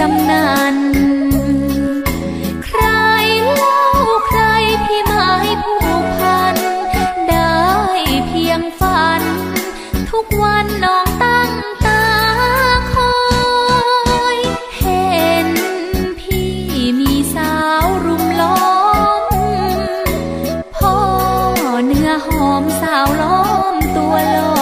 จำนัน ใครเล่าใครพี่หมายผู้พัน ได้เพียงฝัน ทุกวันน้องตั้งตาคอย เห็นพี่มีสาวรุมล้อม พ่อเนื้อหอมสาวล้อมตัวล้อ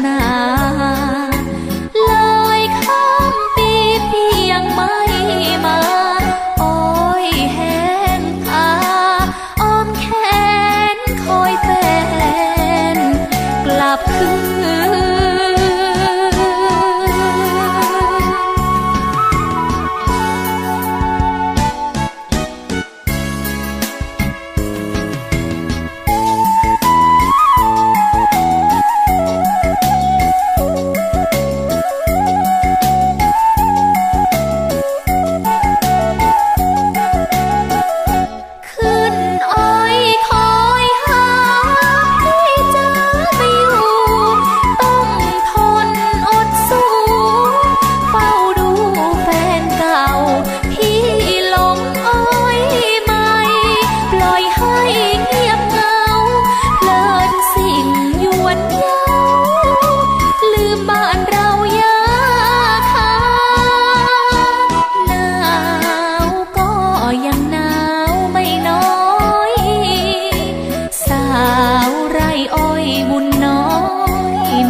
那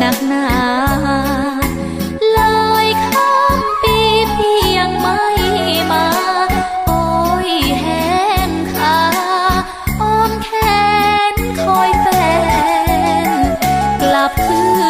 นักหนาเลยข้ามปีเพียงไม่มา โอ้ยแห้งขาอ้อมแขนคอยแฟน กลับคืน